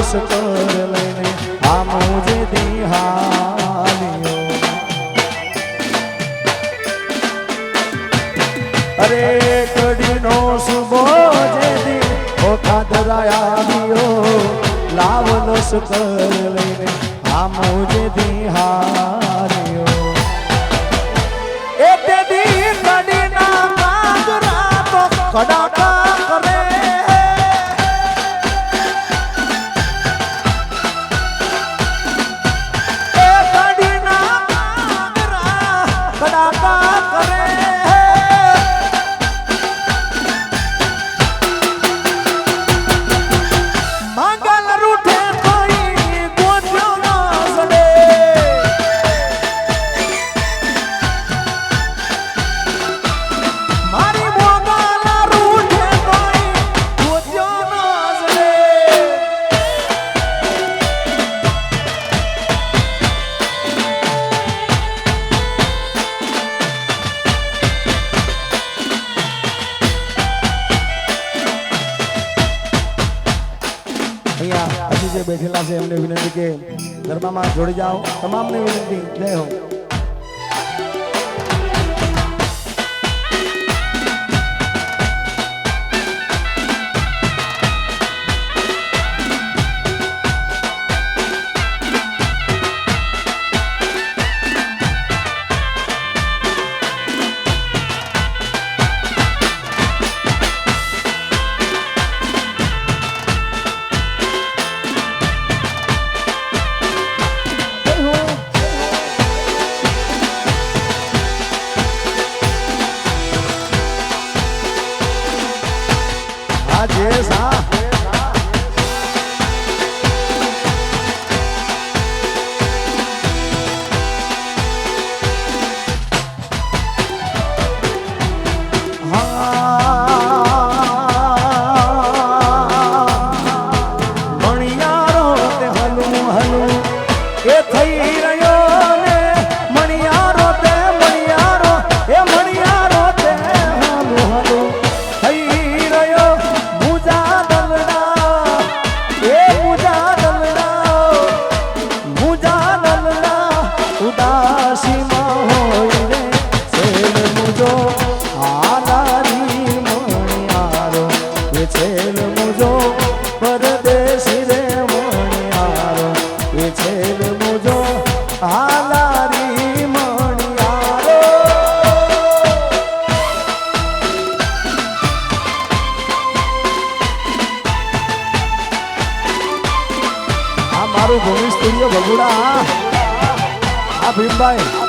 પુષ્કળ લઈને આ મોજે દિહાલ્યો અરે કડીનો સુબો જે દી, ઓખા ધરાયા દિયો લાવનો સુકર લઈને આ મોજે દિહાલ્યો એ તે દી કડીના માગરા તો કડા પાસે અમને વિનંતી કે ધર્મમાં જોડી જાઓ. તમામને વિનંતી. જય હો. આ ભીમભાઈ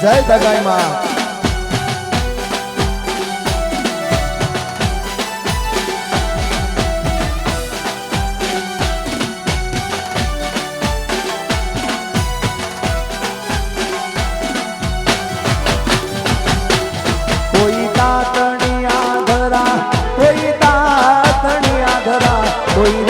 જય દગાઈ માં કોઈ તાતણી આધરા કોઈ તાતણી આધરા કોઈ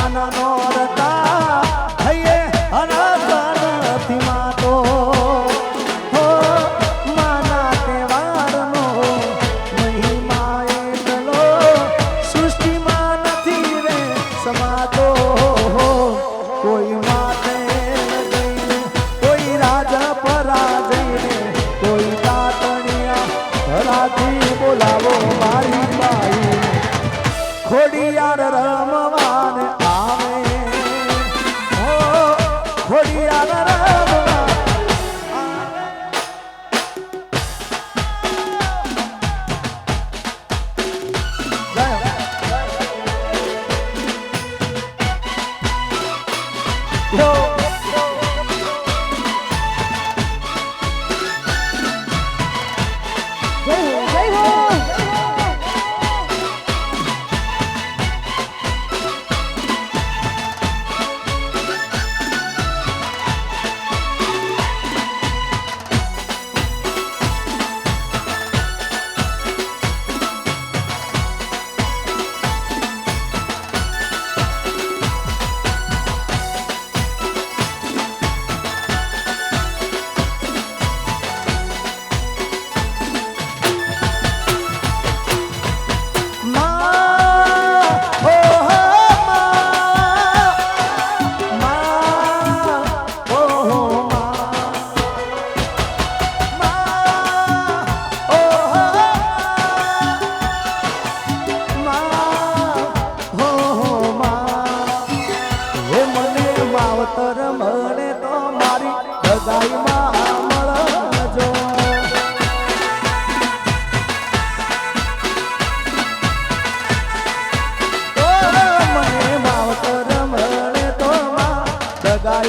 માનનો રતા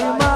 my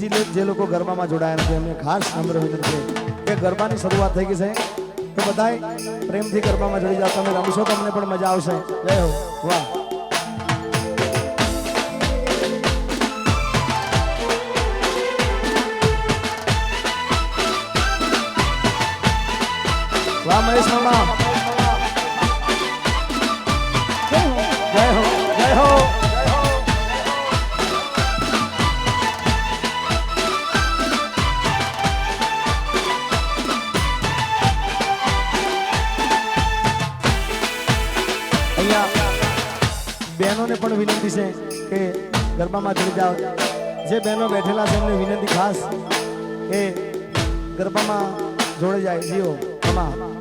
બીજી લેત જે લોકો ગરબામાં જોડાયેલા છે એમને ખાસ નમ્ર વિનંતી છે કે ગરબાની શરૂઆત થઈ ગઈ છે તો બધાય પ્રેમથી ગરબામાં જોડી જાઓ તમે રમશો તમને પણ મજા આવશે જય હો વાહ Vamos, mamá. પણ વિનંતી છે કે ગરબામાં જોડી જાઓ. જે બહેનો બેઠેલા છે, એમને વિનંતી ખાસ કે ગરબામાં જોડે જાય. જીઓ હમા